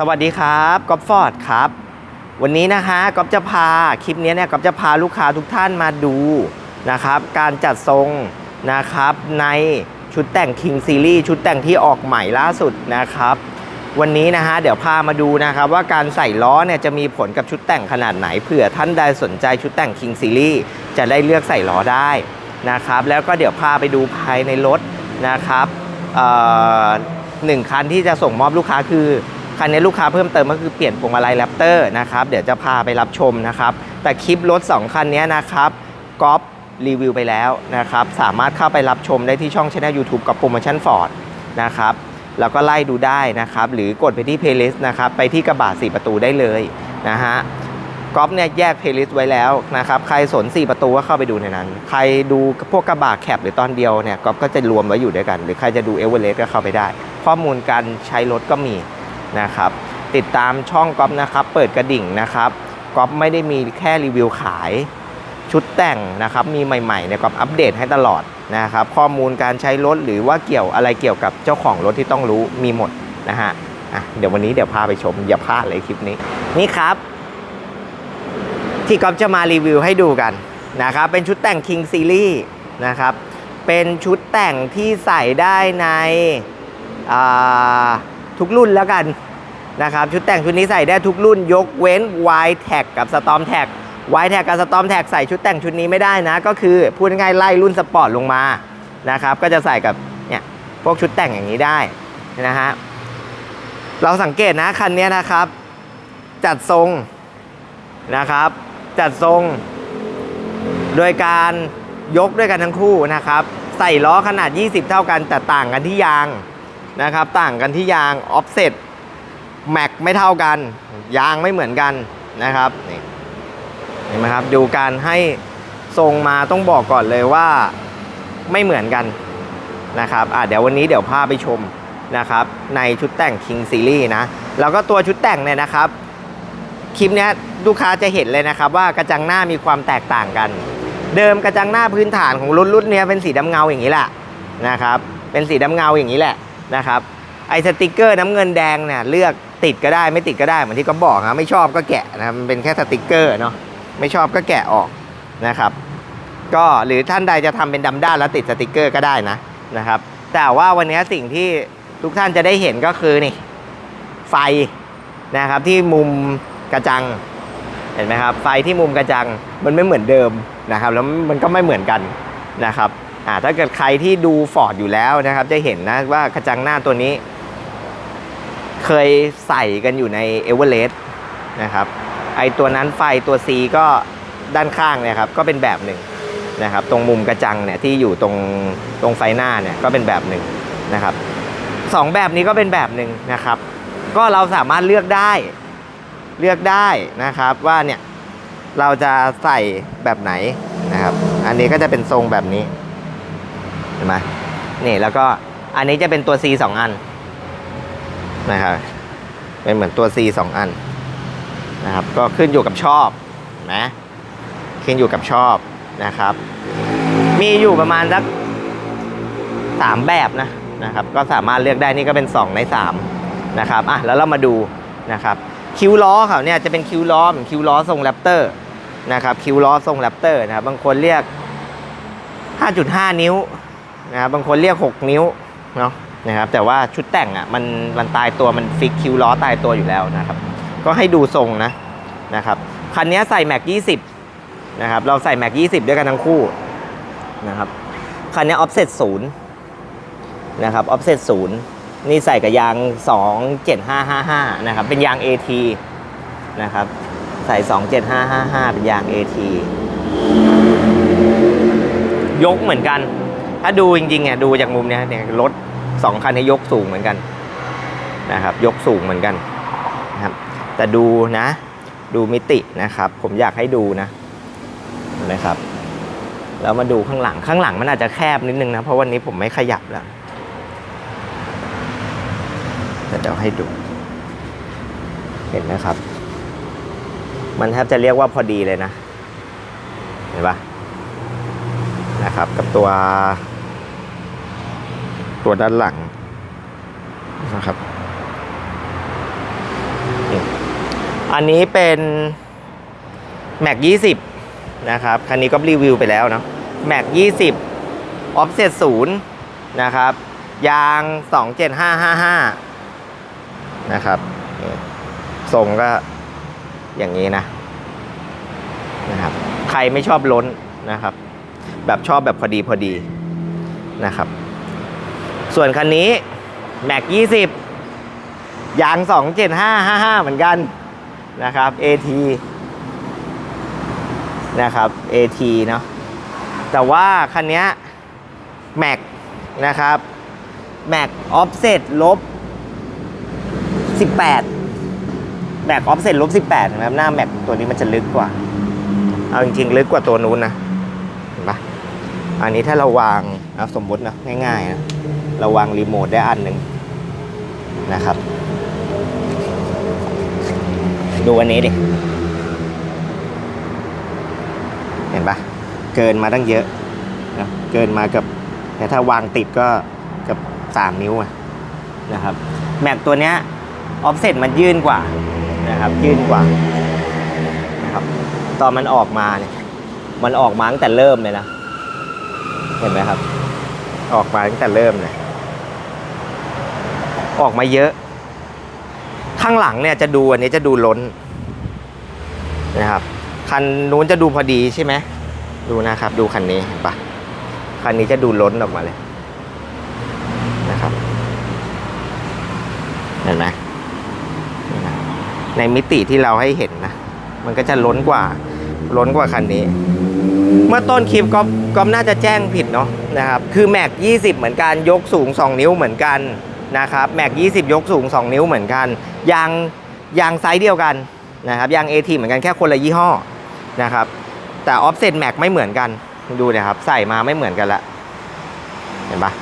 สวัสดีครับก๊อฟฟอร์ดครับ วันนี้นะคะก๊อฟจะพาคลิปนี้เนี่ยก๊อฟจะพาลูกค้าทุกท่านมาดูนะครับการจัดทรงนะครับในชุดแต่ง King Series ชุดแต่งที่ออกใหม่ล่าสุดนะครับ วันนี้นะฮะเดี๋ยวพามาดูนะครับว่าการใส่ล้อเนี่ยจะมีผลกับชุดแต่งขนาดไหนเผื่อท่านใดสนใจชุดแต่ง King Series จะได้เลือกใส่ล้อได้นะครับ แล้วก็เดี๋ยวพาไปดูภายในรถนะครับหนึ่งคันที่จะส่งมอบลูกค้าคือ คันนี้ลูกค้าเพิ่มเติมก็คือเปลี่ยนพวงมาลัยแรปเตอร์นะครับ เดี๋ยวจะพาไปรับชมนะครับ แต่คลิปรถ 2 คันนี้นะครับก๊อฟรีวิวไปแล้วนะครับ สามารถเข้าไปรับชมได้ที่ช่องช anel YouTube กับโปรโมชั่นฟอร์ดนะครับ แล้วก็ไล่ดูได้นะครับ หรือกดไปที่เพลย์ลิสต์นะครับ ไปที่กระบะ4ประตูได้เลยนะฮะก๊อฟเนี่ยแยกเพลย์ลิสต์ไว้แล้วนะครับ ใครสน 4 ประตูก็เข้าไปดูในนั้น ใครดูพวกกระบะแคปหรือตอนเดียวเนี่ยก๊อฟก็จะรวมไว้อยู่ด้วยกัน หรือใครจะดูเอเวอเรสต์ก็เข้าไปได้ ข้อมูลการใช้รถก็มี นะครับ ติดตามช่องก๊อฟนะครับ เปิดกระดิ่งนะครับก๊อฟไม่ได้มีแค่รีวิวขายชุดแต่งนะครับ มีใหม่ๆเนี่ยก๊อฟอัปเดตให้ตลอดนะครับ ข้อมูลการใช้รถหรือว่าเกี่ยวอะไรเกี่ยวกับเจ้าของรถที่ต้องรู้มีหมดนะฮะอะเดี๋ยววันนี้เดี๋ยวพาไปชมอย่าพลาดเลยคลิปนี้นี่ครับ ที่ก๊อฟจะมารีวิวให้ดูกันนะครับ เป็นชุดแต่ง King Series นะครับ เป็นชุดแต่งที่ใส่ได้ในอ่า ทุกรุ่นแล้วกันนะครับชุดแต่งชุดนี้ใส่ได้ทุกรุ่นยกเว้น Y Tag กับ Storm Tag Y Tag กับ Storm Tag ใส่ชุดแต่งชุดนี้ไม่ได้นะ ก็คือพูดง่ายไล่รุ่นสปอร์ตลงมานะครับก็จะใส่กับเนี่ยพวกชุดแต่งอย่างนี้ได้นะฮะเราสังเกตนะคันนี้นะครับ จัดทรงนะครับ จัดทรง โดยการยกด้วยกันทั้งคู่นะครับ ใส่ล้อขนาด 20 เท่ากันแต่ต่างกันที่ยาง นะครับ ต่างกันที่ยางออฟเซ็ตแม็กไม่เท่ากัน ยางไม่เหมือนกันนะครับนี่เห็นไหมครับดูการให้ทรงมาต้องบอกก่อนเลยว่าไม่เหมือนกันนะครับอะเดี๋ยววันนี้เดี๋ยวพาไปชมนะครับ ในชุดแต่ง King Series นะ แล้วก็ตัวชุดแต่งเนี่ยนะครับ คลิปนี้ลูกค้าจะเห็นเลยนะครับ ว่ากระจังหน้ามีความแตกต่างกัน เดิมกระจังหน้าพื้นฐานของรุ่นรุ่นเนี้ยเป็นสีดำเงาอย่างนี้แหละนะครับ เป็นสีดำเงาอย่างนี้แหละ นะครับไอสติกเกอร์น้ำเงินแดงเนี่ยเลือกติดก็ได้ไม่ติดก็ได้เหมือนที่ก็บอกนะไม่ชอบก็แกะนะมันเป็นแค่สติกเกอร์เนาะไม่ชอบก็แกะออกนะครับ ก็หรือท่านใดจะทำเป็นดำด้านแล้วติดสติกเกอร์ก็ได้นะนะครับ แต่ว่าวันนี้สิ่งที่ทุกท่านจะได้เห็นก็คือนี่ไฟนะครับที่มุมกระจังเห็นไหมครับไฟที่มุมกระจังมันไม่เหมือนเดิมนะครับ แล้วมันก็ไม่เหมือนกันนะครับ ถ้าเกิดใครที่ดูฟอร์ดอยู่แล้วนะครับ จะเห็นนะว่ากระจังหน้าตัวนี้ เคยใส่กันอยู่ในเอเวอเรสต์นะครับ ไอตัวนั้นไฟตัว C ก็ด้านข้างเนี่ยครับก็เป็นแบบหนึ่งนะครับ ตรงมุมกระจังเนี่ยที่อยู่ตรงตรงไฟหน้าเนี่ยก็เป็นแบบหนึ่งนะครับสองแบบนี้ก็เป็นแบบหนึ่งนะครับ ก็เราสามารถเลือกได้เลือกได้นะครับว่าเนี่ยเราจะใส่แบบไหนนะครับ อันนี้ก็จะเป็นทรงแบบนี้ เห็นไหมนี่แล้วก็อันนี้จะเป็นตัว C สองอันนะครับเป็นเหมือนตัว C สองอันนะครับ ก็ขึ้นอยู่กับชอบนะขึ้นอยู่กับชอบนะครับ มีอยู่ประมาณสักสามแบบนะนะครับ ก็สามารถเลือกได้นี่ก็เป็น 2 ใน3นะครับอะแล้วเรามาดูนะครับคิ้วล้อเขาเนี่ยจะเป็นคิ้วล้อเหมือนคิ้วล้อทรงแรปเตอร์นะครับคิ้วล้อทรงแรปเตอร์นะครับบางคนเรียก 5.5 นิ้ว นะครับบางคนเรียก 6 นิ้วเนาะนะครับแต่ว่าชุดแต่งอะมันมันตายตัวมันฟิกคิวล้อตายตัวอยู่แล้วนะครับ ก็ให้ดูทรงนะนะครับคันนี้ใส่แม็ก20นะครับเราใส่แม็ก20 ด้วยกันทั้งคู่นะครับคันนี้ออฟเซ็ตศูนย์นะครับออฟเซ็ตศูนย์นี่ใส่กับยาง 27555 นะครับ เป็นยาง AT นะครับ ใส่ 27555 เป็นยาง AT ยกเหมือนกัน ถ้าดูจริงๆเนี่ยดูจากมุมเนี้ยเนี่ยรถสองคันนี้ยกสูงเหมือนกันนะครับ ยกสูงเหมือนกันนะครับ แต่ดูนะ ดูมิตินะครับ ผมอยากให้ดูนะนะครับแล้วมาดูข้างหลังข้างหลังมันอาจจะแคบนิดนึงนะ เพราะวันนี้ผมไม่ขยับแล้วเดี๋ยวให้ดู เห็นไหมครับ มันแทบจะเรียกว่าพอดีเลยนะ เห็นปะนะครับ กับตัว ตัวด้านหลังนะครับ อันนี้เป็นแม็กยี่สิบนะครับ คันนี้ก็รีวิวไปแล้วเนาะแม็กยี่สิบออฟเซตศูนย์นะครับ ยางสองเจ็ดห้าห้าห้านะครับทรงก็อย่างนี้นะนะครับ ใครไม่ชอบล้นนะครับ แบบชอบแบบพอดีพอดีนะครับ ส่วนคันนี้แม็กยี่สิบยางสองเจ็ดห้าห้าห้าเหมือนกันนะครับ AT นะครับ AT เนาะแต่ว่าคันนี้แม็กนะครับแม็กออฟเซตลบ 18แม็กออฟเซตลบ 18นะครับหน้าแม็กตัวนี้มันจะลึกกว่า เอาจริงๆ ลึกกว่าตัวนู้นนะเห็นปะอันนี้ถ้าเราวาง เอาสมมตินะง่ายๆนะเราวางรีโมทได้อันหนึ่งนะครับ ดูอันนี้ดิ เห็นปะเกินมาตั้งเยอะนะเกินมากับแต่ถ้าวางติดก็กับสามนิ้วอะนะครับ แม็กตัวเนี้ยออฟเซ็ตมันยื่นกว่านะครับ ยื่นกว่านะครับ ตอนมันออกมาเนี่ยมันออกมาตั้งแต่เริ่มเลยนะ เห็นไหมครับ ออกมาตั้งแต่เริ่มเลยออกมาเยอะ ข้างหลังเนี่ยจะดูอันนี้จะดูล้นนะครับ คันนู้นจะดูพอดีใช่ไหมดูนะครับ ดูคันนี้เห็นปะคันนี้จะดูล้นออกมาเลยนะครับ เห็นไหมในมิติที่เราให้เห็นนะ มันก็จะล้นกว่า ล้นกว่าคันนี้ เมื่อต้นคลิปก็ก็น่าจะแจ้งผิดเนาะนะครับ คือแม็ก20 เหมือนกัน ยกสูง 2 นิ้วเหมือนกันนะครับแม็ก20 ยกสูง 2 นิ้วเหมือนกัน ยางยางไซส์เดียวกันนะครับยาง AT เหมือนกันแค่คนละยี่ห้อนะครับ แต่ออฟเซ็ตแม็กไม่เหมือนกันดูนะครับ ใส่มาไม่เหมือนกันละเห็นปะ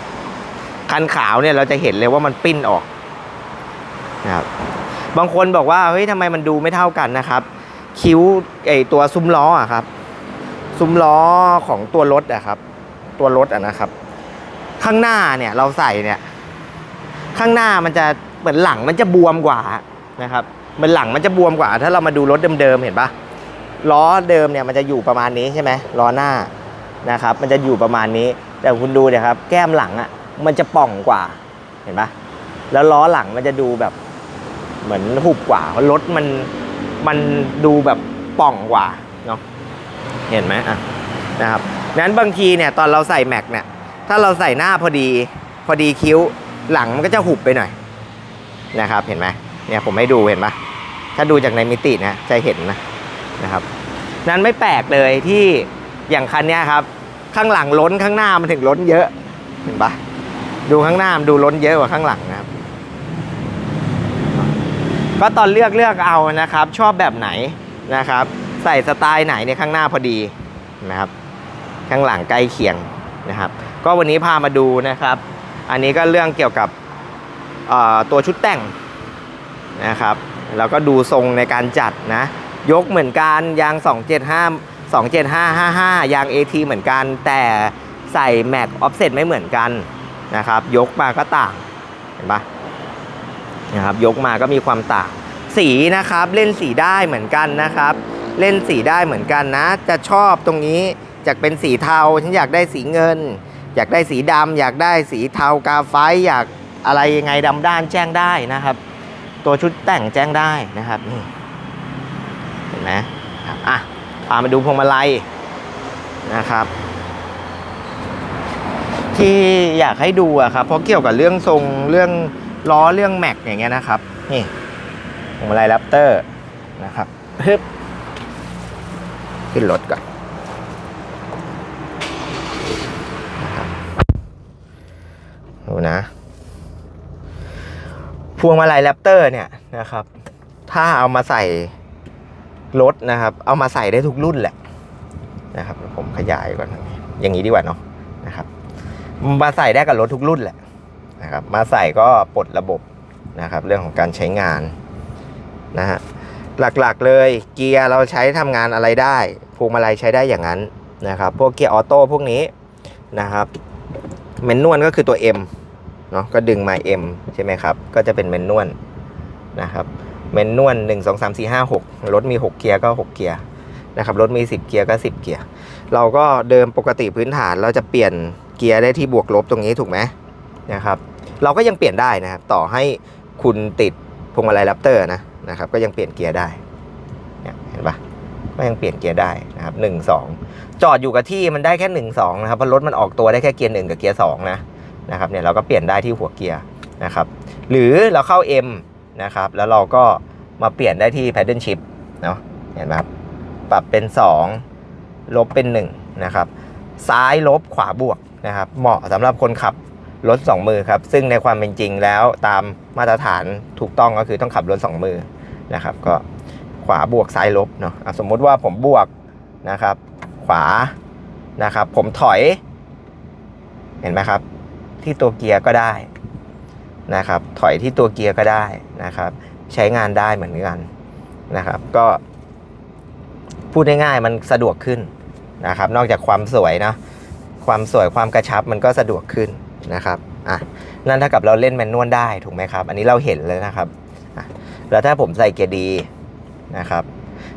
คันขาวเนี่ยเราจะเห็นเลยว่ามันปิ้นออกนะครับบางคนบอกว่าเฮ้ยทำไมมันดูไม่เท่ากันนะครับ คิ้วไอตัวซุ้มล้ออะครับ ซุ้มล้อของตัวรถอะครับ ตัวรถอะนะครับ ข้างหน้าเนี่ยเราใส่เนี่ย ข้างหน้ามันจะเหมือนหลังมันจะบวมกว่านะครับมือนหลังมันจะบวมกว่า ถ้าเรามาดูรถเดิมๆเห็นปะล้อเดิมเนี่ยมันจะอยู่ประมาณนี้ใช่ไหมล้อหน้านะครับ มันจะอยู่ประมาณนี้ แต่คุณดูเนี่ยครับ แก้มหลังอะมันจะป่องกว่า เห็นปะแล้วล้อหลังมันจะดูแบบเหมือนหุบกว่าเพราะรถมันมันดูแบบป่องกว่าเนาะ เห็นไหมอะนะครับนั้นบางทีเนี่ยตอนเราใส่แม็กเนี่ยถ้าเราใส่หน้าพอดีพอดีคิ้วหลังมันก็จะหุบไปหน่อยนะครับเห็นไหมเนี่ยผมให้ดูเห็นปะถ้าดูจากในมิตินะจะเห็นนะนะครับ นั้นไม่แปลกเลยที่อย่างคันเนี้ยครับ ข้างหลังล้นข้างหน้ามันถึงล้นเยอะเห็นปะดูข้างหน้ามันดูล้นเยอะกว่าข้างหลังนะครับ ก็ตอนเลือกเลือกเอานะครับ ชอบแบบไหนนะครับ ใส่สไตล์ไหนในข้างหน้าพอดีนะครับ ข้างหลังใกล้เคียงนะครับ ก็วันนี้พามาดูนะครับ อันนี้ก็เรื่องเกี่ยวกับตัวชุดแต่งนะครับแล้วก็ดูทรงในการจัดนะ ยกเหมือนกันยาง 275 27555 ยาง AT เหมือนกัน แต่ใส่แม็กออฟเซ็ตไม่เหมือนกันนะครับ ยกมาก็ต่างเห็นปะนะครับยกมาก็มีความต่าง สีนะครับเล่นสีได้เหมือนกันนะครับ เล่นสีได้เหมือนกันนะ จะชอบตรงนี้อยากเป็นสีเทา ฉันอยากได้สีเงิน อยากได้สีดำอยากได้สีเทากาไฟอยากอะไรยังไงดำด้านแจ้งได้นะครับ ตัวชุดแต่งแจ้งได้นะครับนี่เห็นไหมอะพามาดูพวงมาลัยนะครับ ที่อยากให้ดูอะครับเพราะเกี่ยวกับเรื่องทรงเรื่องล้อเรื่องแม็กอย่างเงี้ยนะครับนี่พวงมาลัยแรปเตอร์นะครับฮึบ ขึ้นรถก่อนนะครับดูนะพวงมาลัยแรปเตอร์เนี่ยนะครับ ถ้าเอามาใส่รถนะครับ เอามาใส่ได้ทุกรุ่นแหละนะครับ ผมขยายก่อนอย่างนี้ดีกว่าเนาะนะครับ มาใส่ได้กับรถทุกรุ่นแหละนะครับ มาใส่ก็ปลดระบบนะครับ เรื่องของการใช้งานนะฮะหลักๆเลยเกียร์เราใช้ทำงานอะไรได้ พวงมาลัยใช้ได้อย่างนั้นนะครับ พวกเกียร์ออโต้พวกนี้นะครับเมนนวลก็คือตัว M เนาะก็ดึงมา M ใช่ไหมครับ ก็จะเป็นเมนนวลนะครับเมนนวล1 2 3 4 5 6 รถมี 6 เกียร์ก็ 6 เกียร์นะครับ รถมี 10 เกียร์ก็ 10 เกียร์ เราก็เดิมปกติพื้นฐานเราจะเปลี่ยนเกียร์ได้ที่บวกลบตรงนี้ถูกไหมนะครับ เราก็ยังเปลี่ยนได้นะครับ ต่อให้คุณติดพวงมาลัยแรปเตอร์นะนะครับ ก็ยังเปลี่ยนเกียร์ได้ ก็ยังเปลี่ยนเกียร์ได้นะครับหนึ่งสองจอดอยู่กับที่มันได้แค่หนึ่งสองนะครับเพราะรถมันออกตัวได้แค่เกียร์หนึ่งกับเกียร์สองนะนะครับเนี่ยเราก็เปลี่ยนได้ที่หัวเกียร์นะครับหรือเราเข้า M นะครับแล้วเราก็มาเปลี่ยนได้ที่ paddle shift เนาะเห็นไหมครับปรับเป็น 2 ลบเป็น 1 นะครับ ซ้ายลบขวาบวกนะครับ เหมาะสำหรับคนขับรถ 2 มือครับ ซึ่งในความเป็นจริงแล้วตามมาตรฐานถูกต้องก็คือต้องขับรถ 2 มือนะครับ ก็ ขวาบวกซ้ายลบเนาะะสมมุติว่าผมบวกนะครับ ขวานะครับ ผมถอย เห็นไหมครับ ที่ตัวเกียร์ก็ได้นะครับ ถอยที่ตัวเกียร์ก็ได้นะครับ ใช้งานได้เหมือนกันนะครับ ก็พูดง่ายๆมันสะดวกขึ้นนะครับ นอกจากความสวยนะความสวยความกระชับมันก็สะดวกขึ้นนะครับอะนั่นถ้ากับเราเล่นแมนนวลได้ถูกไหมครับ อันนี้เราเห็นเลยนะครับแล้วถ้าผมใส่เกียร์ดี นะครับ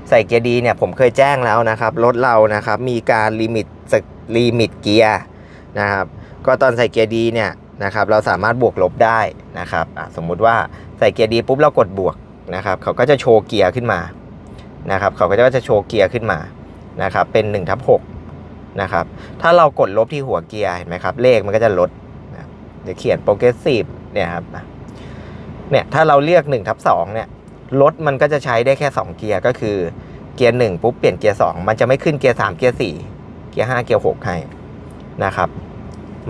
ใส่เกียร์ดีเนี่ยผมเคยแจ้งแล้วนะครับรถเรานะครับมีการลิมิตลิมิตเกียร์นะครับก็ตอนใส่เกียร์ดีเนี่ยนะครับเราสามารถบวกลบได้นะครับสมมุติว่าใส่เกียร์ดีปุ๊บเรากดบวกนะครับเขาก็จะโชว์เกียร์ขึ้นมานะครับเขาก็จะโชว์เกียร์ขึ้นมานะครับเป็น1ทับ6นะครับถ้าเรากดลบที่หัวเกียร์เห็นไหมครับเลขมันก็จะลดเดี๋ยวเขียน progressive เนี่ยครับเนี่ยถ้าเราเรียก1ทับ2เนี่ย รถมันก็จะใช้ได้แค่ 2 เกียร์ก็คือเกียร์1ปุ๊บเปลี่ยนเกียร์2มันจะไม่ขึ้นเกียร์3เกียร์4เกียร์5เกียร์6ให้นะครับ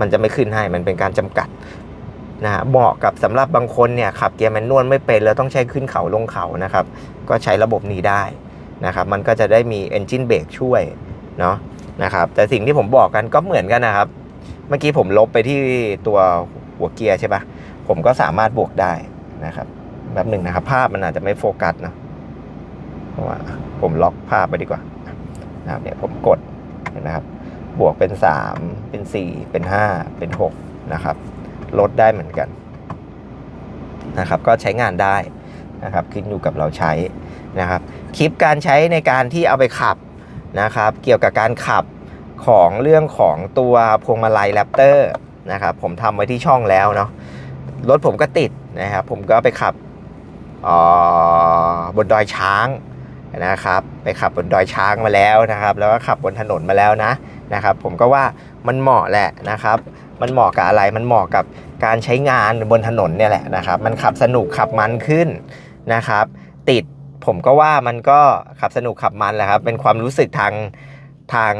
มันจะไม่ขึ้นให้มันเป็นการจำกัดนะฮะเหมาะกับสำหรับบางคนเนี่ยขับเกียร์แมนนวลไม่เป็นแล้วต้องใช้ขึ้นเขาลงเขานะครับ ก็ใช้ระบบนี้ได้นะครับ มันก็จะได้มี engine brake ช่วยเนาะนะครับ แต่สิ่งที่ผมบอกกันก็เหมือนกันนะครับ เมื่อกี้ผมลบไปที่ตัวหัวเกียร์ใช่ปะผมก็สามารถบวกได้นะครับ แบบหนึ่งนะครับ ภาพมันอาจจะไม่โฟกัสนะเพราะว่าผมล็อกภาพไปดีกว่านะครับเนี่ยผมกดเห็นไหมครับ บวกเป็น 3 เป็น 4 เป็น 5 เป็น 6 นะครับ ลดได้เหมือนกันนะครับ ก็ใช้งานได้นะครับ ขึ้นอยู่กับเราใช้นะครับ คลิปการใช้ในการที่เอาไปขับนะครับ เกี่ยวกับการขับของเรื่องของตัวพวงมาลัยแรปเตอร์นะครับ ผมทำไว้ที่ช่องแล้วเนาะรถผมก็ติดนะครับ ผมก็ไปขับ บนดอยช้างนะครับไปขับบนดอยช้างมาแล้วนะครับ แล้วก็ขับบนถนนมาแล้วนะนะครับ ผมก็ว่ามันเหมาะแหละนะครับ มันเหมาะกับอะไรมันเหมาะกับการใช้งานบนถนนเนี่ยแหละนะครับ มันขับสนุกขับมันขึ้นนะครับ ติดผมก็ว่ามันก็ขับสนุกขับมันแหละครับ เป็นความรู้สึกทางทาง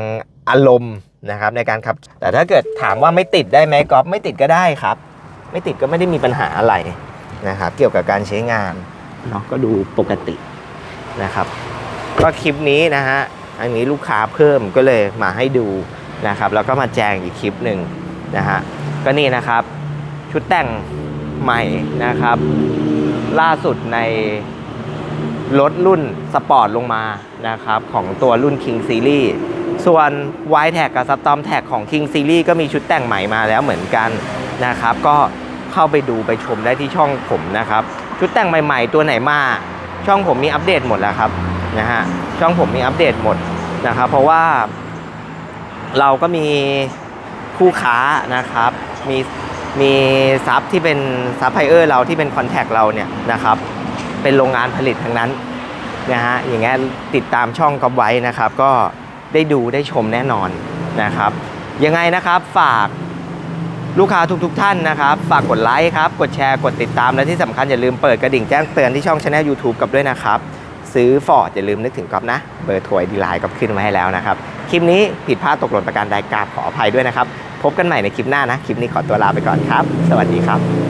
อารมณ์นะครับในการขับ แต่ถ้าเกิดถามว่าไม่ติดได้ไหมก๊อฟไม่ติดก็ได้ครับ ไม่ติดก็ไม่ได้มีปัญหาอะไร นะครับเกี่ยวกับการใช้งานเนาะก็ดูปกตินะครับ ก็คลิปนี้นะฮะอันนี้ลูกค้าเพิ่มก็เลยมาให้ดูนะครับแล้วก็มาแจงอีกคลิปหนึ่งนะฮะก็นี่นะครับชุดแต่งใหม่นะครับ ล่าสุดในรถรุ่นสปอร์ตลงมานะครับของตัวรุ่น King Series ส่วน y t a g กับ Storm Tag ของ King Series ก็มีชุดแต่งใหม่มาแล้วเหมือนกันนะครับ ก็ เข้าไปดูไปชมได้ที่ช่องผมนะครับ ชุดแต่งใหม่ ๆ ตัวไหนมา ช่องผมมีอัปเดตหมดแล้วครับนะฮะช่องผมมีอัปเดตหมดนะครับ เพราะว่า เราก็มีคู่ค้านะครับ มีมีซับที่เป็นซัพพลายเออร์เราที่เป็นคอนแทคเราเนี่ยนะครับ เป็นโรงงานผลิตทั้งนั้นนะฮะอย่างเงี้ยติดตามช่องกับไว้นะครับ ก็ได้ดูได้ชมแน่นอนนะครับ ยังไงนะครับฝาก ลูกค้าทุกๆทท่านนะครับ ฝากกดไลค์ครับ กดแชร์ กดติดตาม และที่สำคัญอย่าลืมเปิดกระดิ่งแจ้งเตือนที่ช่องช anel YouTube กับด้วยนะครับ ซื้อฟอร์ดอย่าลืมนึกถึงก๊อฟนะ เบอร์ถวยดีไลน์ก็ขึ้นมาให้แล้วนะครับ คลิปนี้ผิดพลาดตกหล่นประการใดกราบขออภัยด้วยนะครับ พบกันใหม่ในคลิปหน้านะ คลิปนี้ขอตัวลาไปก่อนครับ สวัสดีครับ